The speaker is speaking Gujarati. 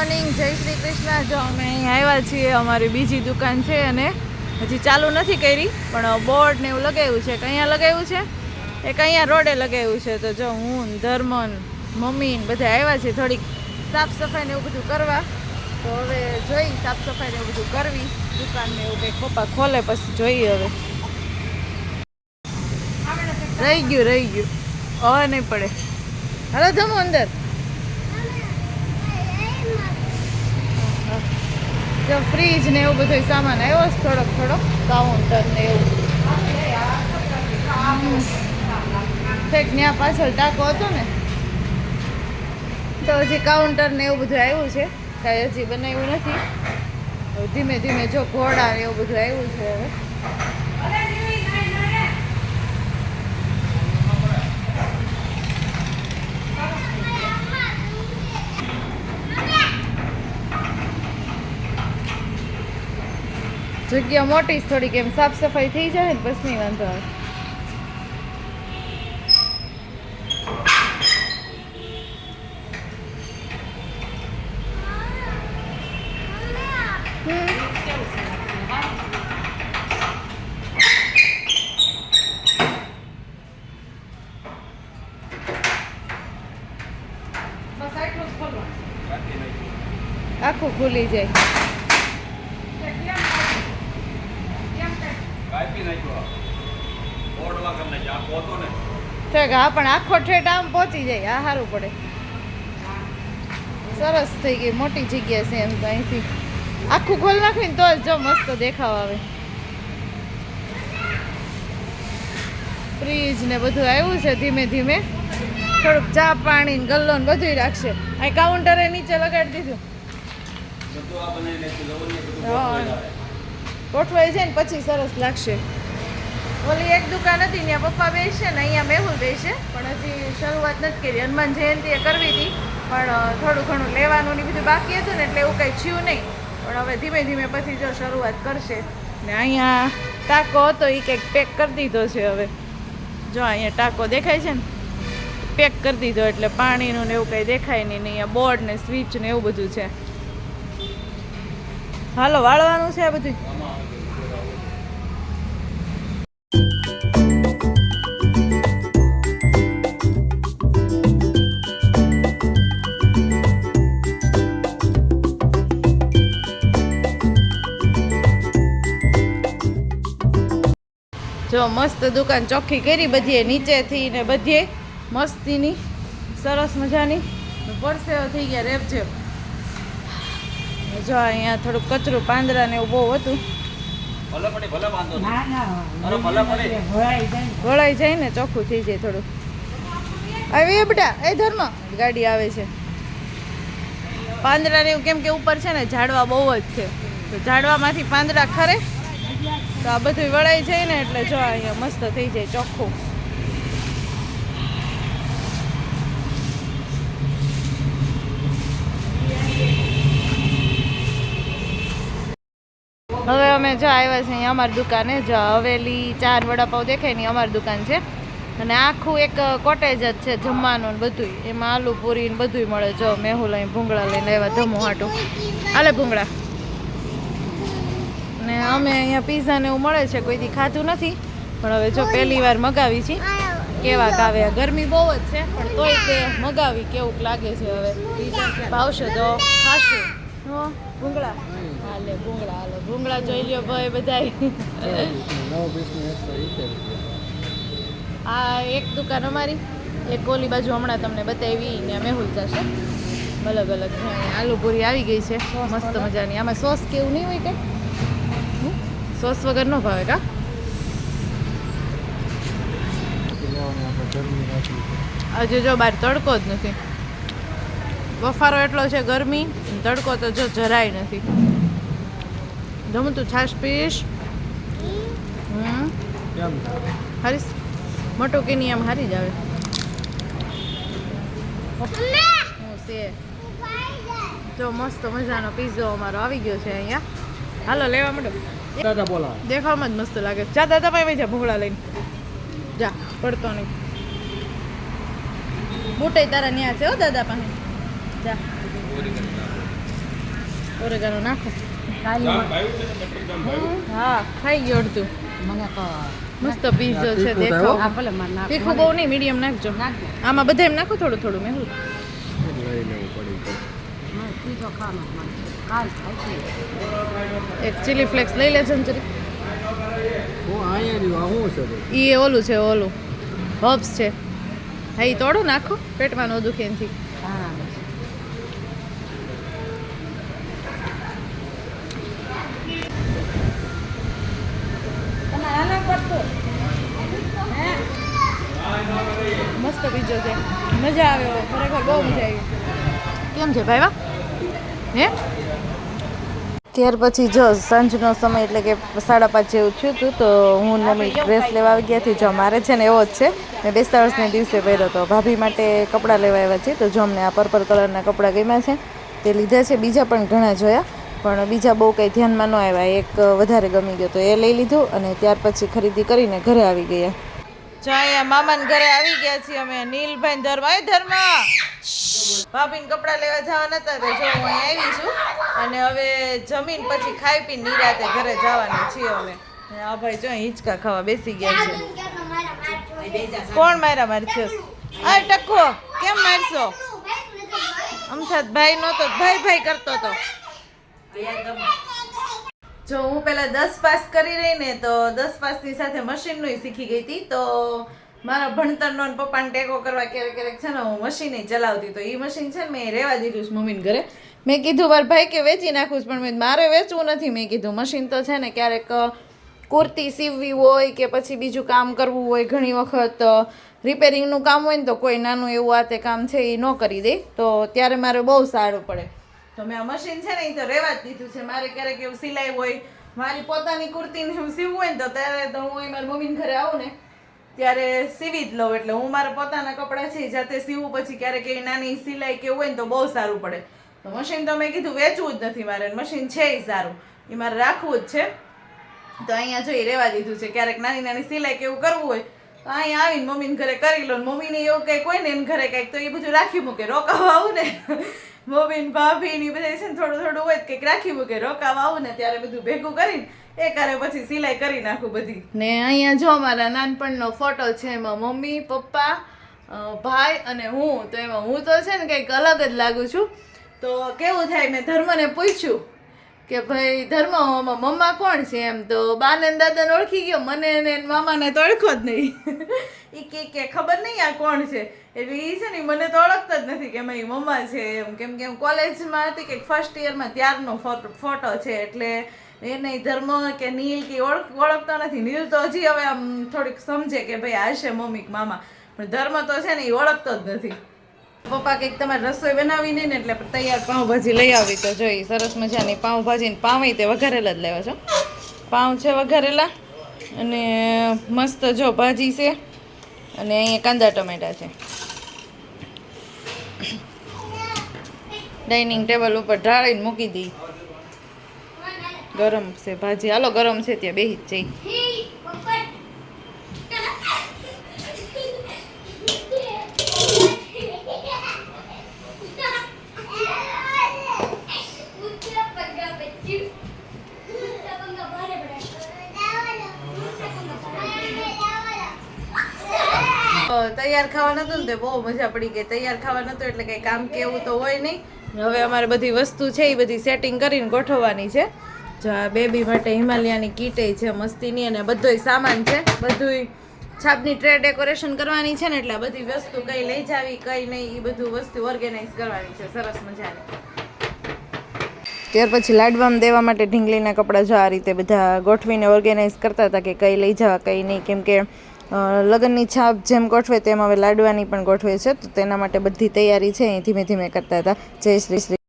મોર્નિંગ જય શ્રી કૃષ્ણ. જો અમે અહીં આવ્યા છીએ, અમારી બીજી દુકાન છે અને હજી ચાલુ નથી કરી, પણ બોર્ડ ને એવું લગાવ્યું છે. કે લગાવ્યું છે, એક અહીંયા રોડે લગાવ્યું છે. તો જો હું ધર્મન, મમ્મી બધા આવ્યા છે થોડીક સાફ સફાઈ ને એવું બધું કરવા. તો હવે જોઈ સાફ સફાઈ ને એવું બધું કરવી. દુકાન ને એવું કંઈક પપ્પા ખોલે પછી જોઈએ હવે. રહી ગયું રહી ગયું. હવે નહીં પડે. હાલો જમો અંદર. જો ફ્રીજ ને એવું બધું સામાન આવ્યો છે, થોડોક થોડોક. કાઉન્ટર ને એવું. ઠેક ત્યાં પાછળ ટાંકો હતો ને, તો હજી કાઉન્ટર ને એવું બધું આવ્યું છે. કાંઈ હજી બનાવ્યું નથી. ધીમે ધીમે જો ઘોડા ને એવું બધું આવ્યું છે હવે. જગ્યા મોટી થોડીક એમ સાફ સફાઈ થઈ જાય ને બસ નહીં વાંધો આવે. આખું ખુલી જાય. ઠેક હા પણ આખો ઠેઠ આમ પહોંચી જાય. આ સારું પડે. સરસ થઈ ગઈ મોટી જગ્યા છે એમ તો અહીંથી. આખું ખોલ નાખ્યું તો જો મસ્ત દેખાવ આવે. ફ્રીજ ને બધું આવ્યું છે ધીમે ધીમે. થોડુંક ચા પાણી ને ગલ્લો ને બધું રાખશે. અહીં કાઉન્ટરે નીચે લગાડી દીધું. ગોઠવાય જાય ને પછી સરસ લાગશે. ઓલી એક દુકાન હતી, ત્યાં પપ્પા બેસશે ને અહીંયા મેહુલ બેસે. પણ હજી શરૂઆત નથી કરી. હનુમાન જયંતિએ કરવી હતી, પણ થોડું ઘણું લેવાનું ને બધું બાકી હતું ને એટલે એવું કંઈ થયું નહીં. પણ હવે ધીમે ધીમે પછી જો શરૂઆત કરશે. ને અહીંયા ટાંકો હતો એ કંઈક પેક કરી દીધો છે હવે. જો અહીંયા ટાંકો દેખાય છે ને, પેક કરી દીધો એટલે પાણીનું ને એવું કંઈ દેખાય નહીં અહીંયા બોર્ડ ને સ્વિચ ને એવું બધું છે. હાલો, વાળવાનું છે આ બધું જો મસ્ત દુકાન ચોખ્ખી કરી બધીએ નીચેથી ને બધીએ. મસ્તીની સરસ મજાની. પરસેવો થઈ ગયા રેપઝેપ જો અહીંયા થોડુંક કચરું પાંદરા ને એવું બહુ હતું. જાય જાય ને ચોખ્ખું થઈ જાય થોડું આવી બેટા એ ધર્મ. ગાડી આવે છે. પાંદડા ને એવું કેમ કે ઉપર છે ને ઝાડવા બહુ જ છે. તો ઝાડવામાંથી પાંદડા ખરે. તો આ બધું વળાઈ જાય ને એટલે જો અહીંયા મસ્ત થઈ જાય ચોખ્ખું. હવે અમે જો આવ્યા છે અહીંયા અમારી દુકાને. જો હવેલી, ચાર વડાપાવ દેખાય ને અમારી દુકાન છે. અને આખું એક કોટેજ જ છે જમવાનું ને બધું એમાં આલુ પૂરી ને બધું મળે. જો મેહુલ અહીં ભૂંગળા લઈને આવ્યા ધમો હાટું આલે ભૂંગળા. ને અમે અહીંયા પીઝા ને એવું મળે છે કોઈ દી ખાધું નથી, પણ હવે જો પહેલી વાર મગાવી છે. કેવા કાવે ગરમી બહુ જ છે, પણ તોય તે મગાવી કેવું લાગે છે હવે. ભાવશે તો ખાશું. હો, ભૂંગળા. હાલે, ભૂંગળા, હાલો. ભૂંગળા જોઈ લ્યો ભાઈ બધાય. આ એક દુકાન અમારી, એક ઓલી બાજુ હમણાં તમને બતાવી ને મેહુલ જશે. અલગ અલગ આલુ પૂરી આવી ગઈ છે, મસ્ત મજાની. આમાં સોસ કેવું નહીં હોય કંઈ સોસ વગર નો ભાવે કા? હજુ જો બહાર તડકો જ નથી. બફારો એટલો છે ગરમી, તડકો તો જો જરાય નથી. જમું તું છાશ પીશ? હરીશ. મોટું કે આમ હારી જ આવે. જો મસ્ત મજાનો પીઝો અમારો આવી ગયો છે અહીંયા. હાલો, લેવા માંડો. દાદા બોલા દેખાવમાં જ મસ્ત લાગે. જા દાદા ભાઈ જા ભૂંગળા લઈને. જા પડતો નહીં. બુટે તારા ન્યા છે હો દાદા પાસે. જા. ઓરેગાનો નાખો? હા ખાઈ ગયો અડધું. મને મસ્ત પીઝો છે મને તીખું બહુ નહીં મીડિયમ નાખજો. નાખજો. આમાં બધા એમ નાખો થોડું થોડું મેં હા પીઝો એક ચીલી ફ્લેક્સ લઈ લેજો ને જરી ઈ ઓલું છે, ઓલું. હબ્સ છે. હા એ તોડો નાખો, પેટમાં ન દુખે એનથી. મસ્ત બીજો છે. મજા આવે ખરેખર બહુ મજા આવી. કેમ છે, ભાઈવા? હે? ત્યાર પછી જો સાંજનો સમય એટલે કે સાડા પાંચ જેવું થયું હતું, તો હું મમ્મી ડ્રેસ લેવા આવી ગયા હતી જો મારે છે ને એવો જ છે, મેં બેસતા વર્ષને દિવસે પહેર્યો હતો. ભાભી માટે કપડાં લેવા આવ્યા છે, તો જો અમને આ પર્પલ કલરના કપડાં ગમ્યા છે, તે લીધા છે. બીજા પણ ઘણા જોયા, પણ બીજા બહુ કંઈ ધ્યાનમાં ન આવ્યા. એક વધારે ગમી ગયો તો એ લઈ લીધું અને ત્યાર પછી ખરીદી કરીને ઘરે આવી ગયા. જો અહીંયા મામાને ઘરે આવી ગયા છીએ અમે. નીલભાઈ ધર્મા. ધર્મ. ભાભીને કપડાં લેવા જવાના હતા તો જો હું અહીં આવી છું. અને હવે જમીન પછી ખાઈ પીને નિરાતે ઘરે જવાના છીએ અમે. આ ભાઈ જો હિંચકા ખાવા બેસી ગયા છે. કોણ મારા મારશે? અરે ટકો કેમ મારશો? અમથાત ભાઈ નહોતો, ભાઈ ભાઈ કરતો હતો જો હું પહેલાં દસ પાસ કરી રહી ને તો દસ પાસની સાથે મશીનનું શીખી ગઈ હતી, તો મારા ભણતરનો પપ્પાને ટેકો કરવા ક્યારેક ક્યારેક છે ને, હું મશીન ચલાવતી. તો એ મશીન છે ને, મેં રહેવા દીધું છે મમ્મીને ઘરે. મેં કીધું, વાર ભાઈ, કે વેચી નાખું છું. પણ મેં મારે વેચવું નથી. મેં કીધું મશીન તો છે ને, ક્યારેક કુર્તી સીવવી હોય કે પછી બીજું કામ કરવું હોય ઘણી વખત રિપેરિંગનું કામ હોય ને, તો કોઈ નાનું એવું આ તે કામ છે એ ન કરી દે. તો ત્યારે મારે બહુ સારું પડે. તો મેં આ મશીન છે ને એ તો રહેવા જ દીધું છે. મારે ક્યારેક એવું સિલાઈ હોય, મારી પોતાની કુર્તીને હું સીવવું હોય ને, તો ત્યારે તો હું એ મારી મમ્મીને ઘરે આવું ને ત્યારે સીવી જ લઉં એટલે હું મારા પોતાના કપડાં છે જાતે સીવું, પછી ક્યારેક એ નાની સિલાઈ કે હોય ને તો બહુ સારું પડે. તો મશીન તો મેં કીધું વેચવું જ નથી મારે મશીન છે એ સારું. એ મારે રાખવું જ છે. તો અહીંયા જોઈ રહેવા દીધું છે, ક્યારેક નાની નાની સિલાઈ કે એવું કરવું હોય, તો અહીંયા આવીને મમ્મીને ઘરે કરી લો. મમ્મીને એવું કંઈક હોય ને એને ઘરે કંઈક તો એ બધું રાખી મૂકે, રોકાવા આવું ને. મમ્મીને ભાભીને એ બધા છે ને થોડું થોડું હોય કંઈક રાખી મૂકે, રોકાવા આવું ને, ત્યારે બધું ભેગું કરીને એ કરે પછી સિલાઈ કરી નાખું બધી. ને અહીંયા જો મારા નાનપણનો ફોટો છે, એમાં મમ્મી, પપ્પા ભાઈ અને હું. તો એમાં હું તો છે ને કંઈક અલગ જ લાગું છું. તો કેવું થાય, મેં ધર્મને પૂછ્યું કે ભાઈ ધર્મ મમ્મા કોણ છે? એમ તો બાને દાદાને ઓળખી ગયો. મને ને મામાને તો ઓળખો જ નહીં. એ કે કે ખબર નહીં આ કોણ છે? એટલે એ છે ને મને તો ઓળખતો જ નથી કે મારી મમ્મા છે. એમ કેમ કે હું કોલેજમાં હતી કે ફર્સ્ટ યરમાં ત્યારનો ફોટો ફોટો છે. એટલે એને નહીં, ધર્મ કે નીલ કે ઓળખ, ઓળખતો નથી. નીલ તો હજી હવે આમ થોડીક સમજે કે ભાઈ આ છે મમ્મી મામા. પણ ધર્મ તો છે ને, એ ઓળખતો જ નથી. પપ્પા કંઈક તમારે રસોઈ બનાવી નહીં ને એટલે તૈયાર પાઉંભાજી લઈ આવી તો જોઈ સરસ મજાની પાઉંભાજી ને પાઉં તે વઘારેલા જ લેવા છો. પાઉં છે વઘારેલા અને મસ્ત જો ભાજી છે અને અહીંયા કાંદા ટમેટા છે. ડાઇનિંગ ટેબલ ઉપર ઢાળીને મૂકી દી. ગરમ છે, ભાજી. હાલો, ગરમ છે ત્યાં બેહી જ જઈ. તૈયાર ખાવાનું હતું ને બહુ મજા પડી ગઈ. તૈયાર ખાવા હતું એટલે કંઈ કામ કેવું તો હોય નહીં. હવે અમારે બધી વસ્તુ છે, એ બધી સેટિંગ કરીને ગોઠવવાની છે. જો આ બેબી માટે હિમાલયાની કીટે છે, મસ્તીની અને બધોય સામાન છે. બધુંય છાપની ટ્રે ડેકોરેશન કરવાની છે ને એટલે બધી વસ્તુ કઈ લઈ જાવી, કઈ નહીં એ બધું વસ્તુ ઓર્ગેનાઇઝ કરવાની છે. સરસ મજાની. ત્યાર પછી લાડવામાં દેવા માટે ઢીંગલીના કપડાં જો આ રીતે બધા ગોઠવીને ઓર્ગેનાઇઝ કરતા હતા કે કઈ લઈ જવા, કઈ નહીં. કેમ કે લગ્નની છાપ જેમ ગોઠવે તેમ હવે લાડવાની પણ ગોઠવે છે. તો તેના માટે બધી તૈયારી છે એ ધીમે ધીમે કરતા હતા. જય શ્રી શ્રી